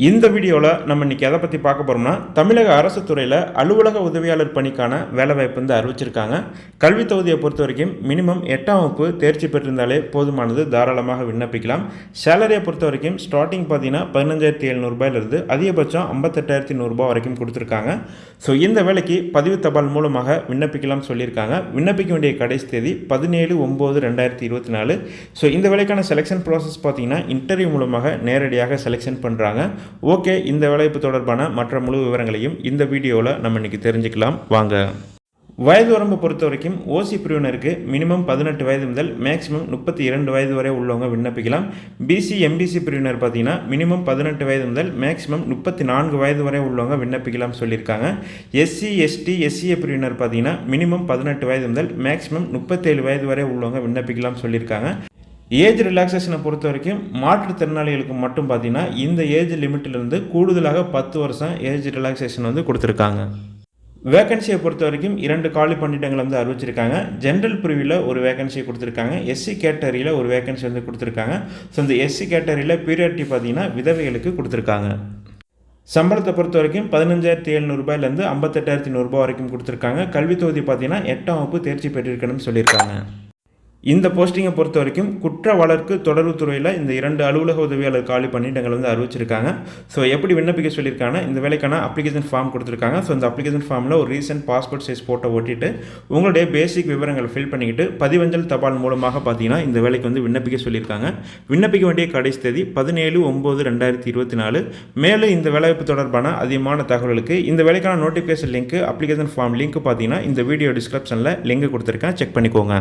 இந்த வீடியோவில் நம்ம இன்றைக்கி எதை பற்றி பார்க்க போகிறோம்னா தமிழக அரசு துறையில் அலுவலக உதவியாளர் பணிக்கான வேலைவாய்ப்பு வந்து அறிவிச்சிருக்காங்க. கல்வி தொகுதியை பொறுத்த வரைக்கும் மினிமம் எட்டாம் வகுப்பு தேர்ச்சி பெற்றிருந்தாலே போதுமானது தாராளமாக விண்ணப்பிக்கலாம். சேலரியை பொறுத்த வரைக்கும் ஸ்டார்டிங் பார்த்தீங்கன்னா பதினஞ்சாயிரத்தி எழுநூறுபாயிலிருந்து அதிகபட்சம் ஐம்பத்தெட்டாயிரத்தி நூறுரூபா வரைக்கும் கொடுத்துருக்காங்க. ஸோ இந்த வேலைக்கு பதிவு தபால் மூலமாக விண்ணப்பிக்கலாம் சொல்லியிருக்காங்க. விண்ணப்பிக்க வேண்டிய கடைசி தேதி பதினேழு ஒம்பது ரெண்டாயிரத்தி இருபத்தி நாலு. ஸோ இந்த வேலைக்கான செலெக்ஷன் ப்ராசஸ் பார்த்தீங்கன்னா இன்டர்வியூ மூலமாக நேரடியாக செலெக்ஷன் பண்ணுறாங்க ஓகே இந்த வேலைப்பு தொடர்பான மற்ற முழு விவரங்களையும் இந்த வீடியோவில் நம்ம இன்றைக்கி தெரிஞ்சுக்கலாம். வாங்க. வயது வரம்பு பொறுத்த வரைக்கும் ஓசி பிரிவினருக்கு மினிமம் பதினெட்டு வயது முதல் மேக்ஸிமம் முப்பத்தி இரண்டு வயது வரை உள்ளவங்க விண்ணப்பிக்கலாம். பிசி எம்பிசி பிரிவினர் பார்த்தீங்கன்னா மினிமம் பதினெட்டு வயது முதல் மேக்ஸிமம் முப்பத்தி நான்கு வயது வரை உள்ளவங்க விண்ணப்பிக்கலாம் சொல்லியிருக்காங்க. எஸ்சி எஸ்டி எஸ்சிஏ பிரிவினர் பார்த்தீங்கன்னா மினிமம் பதினெட்டு வயது முதல் மேக்ஸிமம் முப்பத்தேழு வயது வரை உள்ளவங்க விண்ணப்பிக்கலாம் சொல்லியிருக்காங்க. ஏஜ் ரிலாக்ஸேஷனை பொறுத்த வரைக்கும் மாற்றுத்திறனாளிகளுக்கு மட்டும் பார்த்தீங்கன்னா இந்த ஏஜ் லிமிட்டிலிருந்து கூடுதலாக பத்து வருஷம் ஏஜ் ரிலாக்ஸேஷன் வந்து கொடுத்துருக்காங்க. வேகன்சியை பொறுத்த வரைக்கும் இரண்டு காலி பணியிடங்கள் வந்து அறிவிச்சிருக்காங்க. ஜென்ரல் பிரிவில் ஒரு வேகன்சி கொடுத்துருக்காங்க. எஸ்சி கேட்டகரியில் ஒரு வேகன்சி வந்து கொடுத்துருக்காங்க. ஸோ இந்த எஸ்சி கேட்டகரியில் பீரியாரிட்டி பார்த்தீங்கன்னா விதவைகளுக்கு கொடுத்துருக்காங்க. சம்பளத்தை பொறுத்த வரைக்கும் பதினஞ்சாயிரத்தி எழுநூறுபாயிலேருந்து ஐம்பத்தெட்டாயிரத்தி நூறுரூபா வரைக்கும் கொடுத்துருக்காங்க. கல்வி தொகுதி பார்த்தீங்கன்னா எட்டாம் வகுப்பு தேர்ச்சி பெற்றிருக்கணும்னு சொல்லியிருக்காங்க. இந்த போஸ்டிங்கை பொறுத்த வரைக்கும் குற்ற வழக்கு தொடர்புத்துறையில் இந்த இரண்டு அலுவலக உதவியாளர் காலி பணியிடங்கள் வந்து அறிவிச்சிருக்காங்க. ஸோ எப்படி விண்ணப்பிக்க சொல்லியிருக்காங்க? இந்த வேலைக்கான அப்ளிகேஷன் ஃபார்ம் கொடுத்துருக்காங்க. ஸோ இந்த அப்ளிகேஷன் ஃபார்மில் ஒரு ரீசெண்ட் பாஸ்போர்ட் சைஸ் ஃபோட்டோ ஓட்டிட்டு உங்களுடைய பேசிக் விவரங்கள் ஃபில் பண்ணிக்கிட்டு பதிவஞ்சல் தபால் மூலமாக பார்த்தீங்கன்னா இந்த வேலைக்கு வந்து விண்ணப்பிக்க சொல்லியிருக்காங்க. விண்ணப்பிக்க வேண்டிய கடைசி தேதி பதினேழு ஒம்பது ரெண்டாயிரத்தி இருபத்தி நாலு. மேலும் இந்த வேலைவாய்ப்பு தொடர்பான அதிகமான தகவல்களுக்கு இந்த வேலைக்கான notification link application form link பார்த்தீங்கன்னா இந்த வீடியோ டிஸ்கிரிப்ஷனில் லிங்க் கொடுத்துருக்கேன். செக் பண்ணிக்கோங்க.